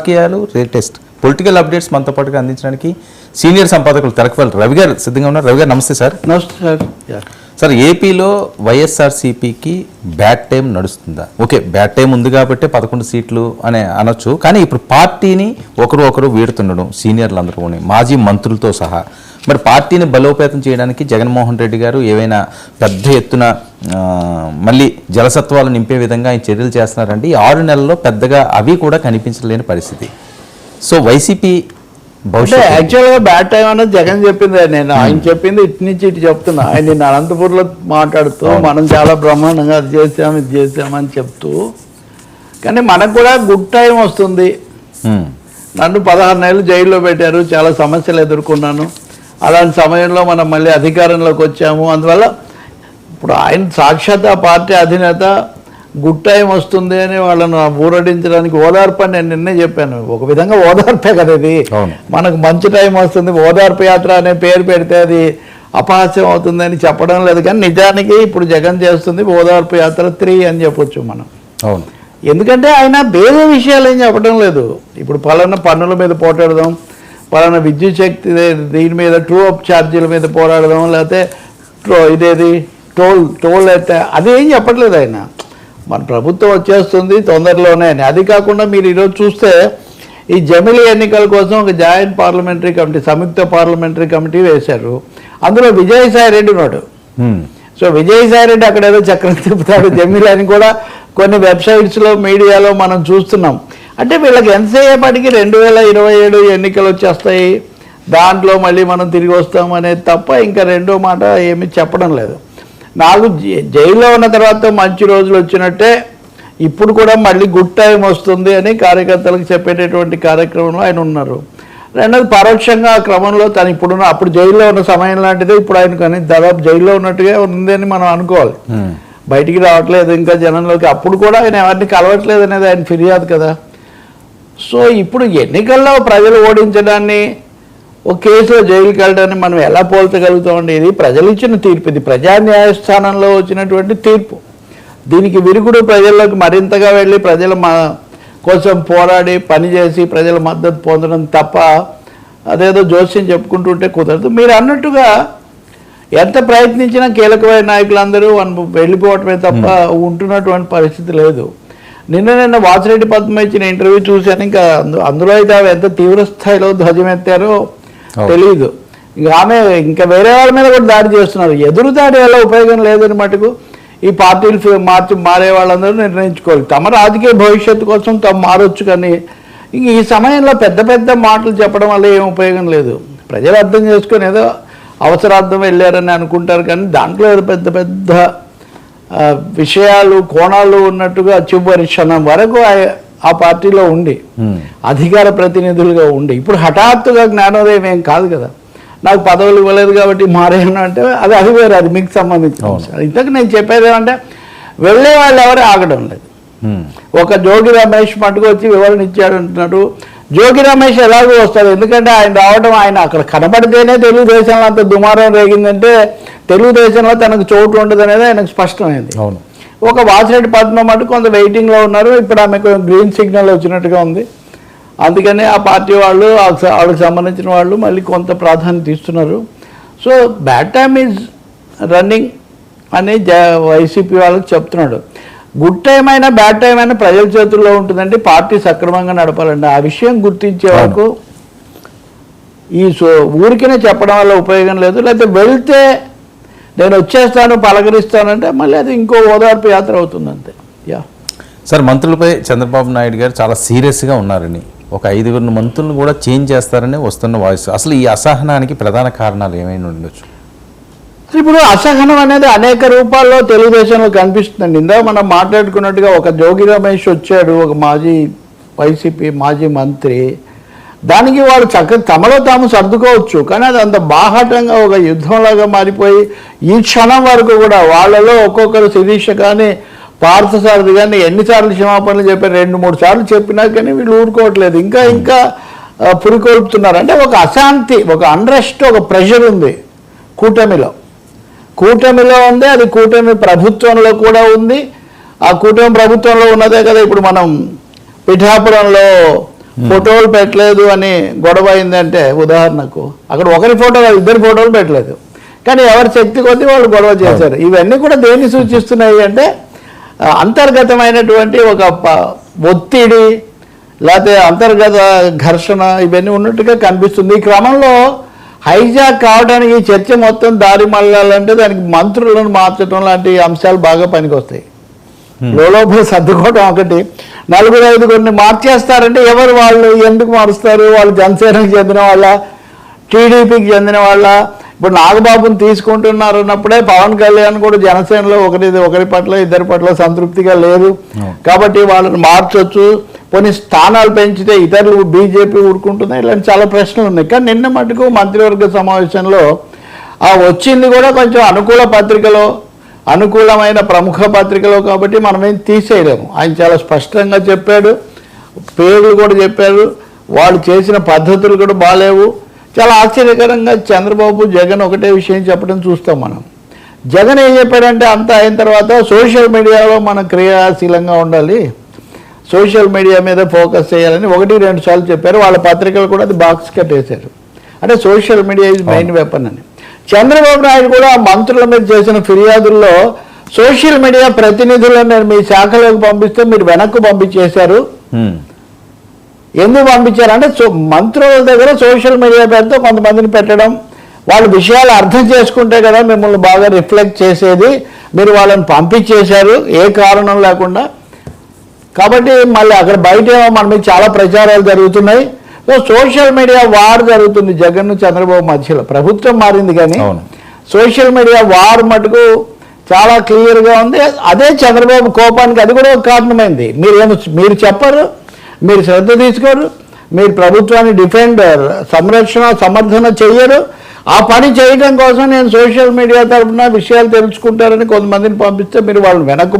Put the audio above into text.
రాజకీయాలు latest political updates మనతో పాటుగా అందించడానికి సీనియర్ సంపాదకులు తెలకపల్లి రవి గారు సిద్ధంగా ఉన్నారు. రవి గారు నమస్తే సార్. నమస్తే సార్. సార్ ఏపీలో వైఎస్ఆర్సీపీకి బ్యాడ్ టైం నడుస్తుందా? ఓకే బ్యాడ్ టైం ఉంది కాబట్టి పదకొండు సీట్లు అని అనొచ్చు. కానీ ఇప్పుడు పార్టీని ఒకరు ఒకరు వీడుతుండడం సీనియర్లు అందరూ మాజీ మంత్రులతో సహా. మరి పార్టీని బలోపేతం చేయడానికి జగన్మోహన్ రెడ్డి గారు ఏవైనా పెద్ద ఎత్తున మళ్ళీ జలసత్వాలు నింపే విధంగా ఆయన చర్యలు చేస్తున్నారంటే ఈ ఆరు నెలల్లో పెద్దగా అవి కూడా కనిపించలేని పరిస్థితి. సో వైసీపీ అంటే యాక్చువల్గా బ్యాడ్ టైం అన్నది జగన్ చెప్పింది. నేను ఆయన చెప్పింది ఇటు నుంచి ఇటు చెప్తున్నా. ఆయన నిన్న అనంతపూర్లో మాట్లాడుతూ మనం చాలా బ్రహ్మాండంగా అది చేసాం ఇది చేసామని చెప్తూ కానీ మనకు కూడా గుడ్ టైం వస్తుంది. ఉమ్, నన్ను పదహారు నెలలు జైల్లో పెట్టారు చాలా సమస్యలు ఎదుర్కొన్నాను. అలాంటి సమయంలో మనం మళ్ళీ అధికారంలోకి వచ్చాము. అందువల్ల ఇప్పుడు ఆయన సాక్షాత్ ఆ పార్టీ అధినేత గుడ్ టైం వస్తుంది అని వాళ్ళను ఊరడించడానికి ఓదార్పు అని నేను నిన్నే చెప్పాను. ఒక విధంగా ఓదార్పే కదా ఇది. మనకు మంచి టైం వస్తుంది. ఓదార్పు యాత్ర అనే పేరు పెడితే అది అపహాస్యం అవుతుందని చెప్పడం లేదు కానీ నిజానికి ఇప్పుడు జగన్ చేస్తుంది ఓదార్పు యాత్ర త్రీ అని చెప్పొచ్చు మనం. అవును. ఎందుకంటే ఆయన వేరే విషయాలు ఏం చెప్పడం లేదు. ఇప్పుడు పలానా పన్నుల మీద పోటాడదాం. పలానా విద్యుత్ శక్తి దీని మీద ట్రూ అప్ ఛార్జీల మీద పోరాడదాం లేకపోతే ట్రో ఇదేది? టోల్ టోల్ అయితే అదేం చెప్పట్లేదు ఆయన. మన ప్రభుత్వం వచ్చేస్తుంది తొందరలోనే అని. అది కాకుండా మీరు ఈరోజు చూస్తే ఈ జమిలీ ఎన్నికల కోసం ఒక జాయింట్ పార్లమెంటరీ కమిటీ సంయుక్త పార్లమెంటరీ కమిటీ వేశారు. అందులో విజయసాయి రెడ్డి ఉన్నాడు. సో విజయసాయి రెడ్డి అక్కడ ఏదో చక్రం తిప్పుతాడు. జమీల్ అని కూడా కొన్ని వెబ్సైట్స్లో మీడియాలో మనం చూస్తున్నాం. అంటే వీళ్ళకి ఎంతసేపటికి రెండు వేల ఇరవై ఏడు ఎన్నికలు వచ్చేస్తాయి దాంట్లో మళ్ళీ మనం తిరిగి వస్తాం అనేది తప్ప ఇంకా రెండో మాట ఏమీ చెప్పడం లేదు. నాకు జైల్లో ఉన్న తర్వాత మంచి రోజులు వచ్చినట్టే ఇప్పుడు కూడా మళ్ళీ గుడ్ టైం వస్తుంది అని కార్యకర్తలకు చెప్పేటటువంటి కార్యక్రమంలో ఆయన ఉన్నారు. రెండోది పరోక్షంగా ఆ క్రమంలో తను ఇప్పుడున్న అప్పుడు జైల్లో ఉన్న సమయం లాంటిదే ఇప్పుడు ఆయన కానీ దాదాపు జైల్లో ఉన్నట్టుగా ఉంది అని మనం అనుకోవాలి. బయటికి రావట్లేదు ఇంకా జనంలోకి అప్పుడు కూడా ఆయన ఎవరిని కలవట్లేదు అనేది ఆయన ఫిర్యాదు కదా. సో ఇప్పుడు ఎన్నికల్లో ప్రజలు ఓడించడాన్ని ఒక కేసులో జైలుకి వెళ్ళడాన్ని మనం ఎలా పోల్చగలుగుతామండి? ఇది ప్రజలు ఇచ్చిన తీర్పు. ఇది ప్రజా న్యాయస్థానంలో వచ్చినటువంటి తీర్పు. దీనికి విరుగుడు ప్రజల్లోకి మరింతగా వెళ్ళి ప్రజల మా కోసం పోరాడి పనిచేసి ప్రజల మద్దతు పొందడం తప్ప అదేదో జోస్యం చెప్పుకుంటుంటే కుదరదు. మీరు అన్నట్టుగా ఎంత ప్రయత్నించినా కీలకమైన నాయకులందరూ వెళ్ళిపోవటమే తప్ప ఉంటున్నటువంటి పరిస్థితి లేదు. నిన్న నిన్న వాసిరెడ్డి పద్మ ఇచ్చిన ఇంటర్వ్యూ చూశాను. ఇంకా అందు- అందులో అయితే ఆమె ఎంత తీవ్ర స్థాయిలో ధ్వజమెత్తారో. తెలియదు ఇంకా ఆమె ఇంకా వేరే వాళ్ళ మీద కూడా దాడి చేస్తున్నారు. ఎదురు దాడి వల్ల ఉపయోగం లేదని మటుకు ఈ పార్టీలు మార్చి మారే వాళ్ళందరూ నిర్ణయించుకోవాలి. తమ రాజకీయ భవిష్యత్తు కోసం తమ మారొచ్చు కానీ ఇంక ఈ సమయంలో పెద్ద పెద్ద మాటలు చెప్పడం వల్ల ఏం ఉపయోగం లేదు. ప్రజలు అర్థం చేసుకొని ఏదో అవసరార్థం వెళ్ళారని అనుకుంటారు కానీ దాంట్లో ఏదో పెద్ద పెద్ద విషయాలు కోణాలు ఉన్నట్టుగా చివరి క్షణం వరకు ఆ- పార్టీలో ఉండి. అధికార ప్రతినిధులుగా ఉండి ఇప్పుడు హఠాత్తుగా జ్ఞానోదయం ఏం కాదు కదా నాకు పదవులు ఇవ్వలేదు కాబట్టి మారేయను అంటే అది అది వేరే అది మీకు సంబంధించిన. ఇంతకు నేను చెప్పేది ఏమంటే వెళ్ళే వాళ్ళు ఎవరు ఆగడం లేదు. ఒక జోగి రమేష్ మటుకు వచ్చి వివరణ ఇచ్చాడు అంటున్నాడు జోగి రమేష్ ఎలాగో వస్తాడు ఎందుకంటే ఆయన రావడం ఆయన అక్కడ కనబడితేనే తెలుగుదేశంలో అంత దుమారం రేగిందంటే తెలుగుదేశంలో తనకు చోటు ఉండదు అనేది ఆయనకు స్పష్టమైంది. అవును. ఒక వాసిరెడ్డి పద్మ మటు కొంత వెయిటింగ్లో ఉన్నారు. ఇప్పుడు ఆమెకు గ్రీన్ సిగ్నల్ వచ్చినట్టుగా ఉంది. అందుకని ఆ పార్టీ వాళ్ళు వాళ్ళకి సంబంధించిన వాళ్ళు మళ్ళీ కొంత ప్రాధాన్యత ఇస్తున్నారు. So bad time is running అని జ వైసీపీ వాళ్ళకి చెప్తున్నాడు. గుడ్ టైం అయినా బ్యాడ్ టైం అయినా ప్రజల చేతుల్లో ఉంటుందండి. పార్టీ సక్రమంగా నడపాలండి. ఆ విషయం గుర్తించే వరకు ఈ సో ఊరికనే చెప్పడం వల్ల ఉపయోగం లేదు. లేకపోతే వెళ్తే నేను వచ్చేస్తాను పలకరిస్తానంటే మళ్ళీ అది ఇంకో ఓదార్పు యాత్ర అవుతుంది అంతే యా. సార్ మంత్రులపై చంద్రబాబు నాయుడు గారు చాలా సీరియస్గా ఉన్నారని ఒక ఐదుగురు మంత్రులను కూడా చేంజ్ చేస్తారని వస్తున్న వాయిస్. అసలు ఈ అసహనానికి ప్రధాన కారణాలు ఏమైనా ఉండొచ్చు? ఇప్పుడు అసహనం అనేది అనేక రూపాల్లో తెలుగుదేశంలో కనిపిస్తుందండి. ఇందా మనం మాట్లాడుకున్నట్టుగా ఒక జోగి రమేష్ వచ్చాడు ఒక మాజీ వైసీపీ మాజీ మంత్రి. దానికి వాడు చక్క తమలో తాము సర్దుకోవచ్చు. కానీ అది అంత బాహాటంగా ఒక యుద్ధంలాగా మారిపోయి ఈ క్షణం వరకు కూడా వాళ్ళలో ఒక్కొక్కరు శిరీష కానీ పార్థసారథి కానీ ఎన్నిసార్లు క్షమాపణలు చెప్పారు రెండు మూడు సార్లు చెప్పినా కానీ వీళ్ళు ఊరుకోవట్లేదు. ఇంకా ఇంకా పురికొల్పుతున్నారు. అంటే ఒక అశాంతి ఒక అన్రెస్ట్ ఒక ప్రెషర్ ఉంది కూటమిలో. కూటమిలో ఉంది అది కూటమి ప్రభుత్వంలో కూడా ఉంది. ఆ కూటమి ప్రభుత్వంలో ఉన్నదే కదా ఇప్పుడు మనం పిఠాపురంలో ఫోటోలు పెట్టలేదు అని గొడవ అయిందంటే ఉదాహరణకు అక్కడ ఒకరి ఫోటో ఇద్దరి ఫోటోలు పెట్టలేదు. కానీ ఎవరి శక్తి కొద్దీ వాళ్ళు గొడవ చేశారు. ఇవన్నీ కూడా దేన్ని సూచిస్తున్నాయి అంటే అంతర్గతమైనటువంటి ఒక ఒత్తిడి లేకపోతే అంతర్గత ఘర్షణ ఇవన్నీ ఉన్నట్టుగా కనిపిస్తుంది. ఈ క్రమంలో హైజాక్ కావడానికి ఈ చర్చ మొత్తం దారి మళ్ళాలంటే దానికి మంత్రులను మార్చడం లాంటి అంశాలు బాగా పనికొస్తాయి. లోపల సర్దుకోవడం ఒకటి. నలుగురు ఐదుగురిని మార్చేస్తారంటే ఎవరు వాళ్ళు? ఎందుకు మారుస్తారు? వాళ్ళు జనసేనకు చెందిన వాళ్ళ? టీడీపీకి చెందిన వాళ్ళ? ఇప్పుడు నాగబాబుని తీసుకుంటున్నారు అన్నప్పుడే పవన్ కళ్యాణ్ కూడా జనసేనలో ఒకరి ఒకరి పట్ల ఇద్దరి పట్ల సంతృప్తిగా లేరు కాబట్టి వాళ్ళని మార్చొచ్చు. కొన్ని స్థానాలు పెంచితే ఇతరులు బీజేపీ ఊరుకుంటుంది? ఇలాంటి చాలా ప్రశ్నలు ఉన్నాయి. కానీ నిన్న మటుకు మంత్రివర్గ సమావేశంలో ఆ వచ్చింది కూడా కొంచెం అనుకూల పత్రికలో అనుకూలమైన ప్రముఖ పత్రికలో కాబట్టి మనం ఏం తీసేయలేము. ఆయన చాలా స్పష్టంగా చెప్పాడు. పేర్లు కూడా చెప్పారు వాళ్ళు చేసిన పద్ధతులు కూడా బాగాలేవు. చాలా ఆశ్చర్యకరంగా చంద్రబాబు జగన్ ఒకటే విషయం చెప్పడం చూస్తాం మనం. జగన్ ఏం చెప్పాడంటే అంతా అయిన తర్వాత సోషల్ మీడియాలో మనం క్రియాశీలంగా ఉండాలి. సోషల్ మీడియా మీద ఫోకస్ చేయాలని ఒకటి రెండు సార్లు చెప్పారు. వాళ్ళ పత్రికలు కూడా అది బాక్స్ కట్టేశారు. అంటే social media is main weapon అని. చంద్రబాబు నాయుడు కూడా మంత్రుల మీద చేసిన ఫిర్యాదుల్లో సోషల్ మీడియా ప్రతినిధులను మీ శాఖలోకి పంపిస్తే మీరు వెనక్కు పంపించేశారు. ఎందుకు పంపించారంటే సో మంత్రుల దగ్గర సోషల్ మీడియా పేరుతో కొంతమందిని పెట్టడం వాళ్ళ విషయాలు అర్థం చేసుకుంటే కదా మిమ్మల్ని బాగా రిఫ్లెక్ట్ చేసేది. మీరు వాళ్ళని పంపించేశారు ఏ కారణం లేకుండా. కాబట్టి మళ్ళీ అక్కడ బయట మన మీద చాలా ప్రచారాలు జరుగుతున్నాయి. సో సోషల్ మీడియా వార్ జరుగుతుంది జగన్ చంద్రబాబు మధ్యలో. ప్రభుత్వం మారింది కానీ. సోషల్ మీడియా వార్ మటుకు చాలా క్లియర్గా ఉంది. అదే చంద్రబాబు కోపానికి అది కూడా ఒక కారణమైంది. మీరు ఏమో మీరు చెప్పరు మీరు శ్రద్ధ తీసుకోరు మీరు ప్రభుత్వాన్ని డిఫెండ్ సంరక్షణ సమర్థన చెయ్యరు. ఆ పని చేయడం కోసం నేను సోషల్ మీడియా తరఫున విషయాలు తెలుసుకుంటారని కొంతమందిని పంపిస్తే మీరు వాళ్ళని వెనక్కు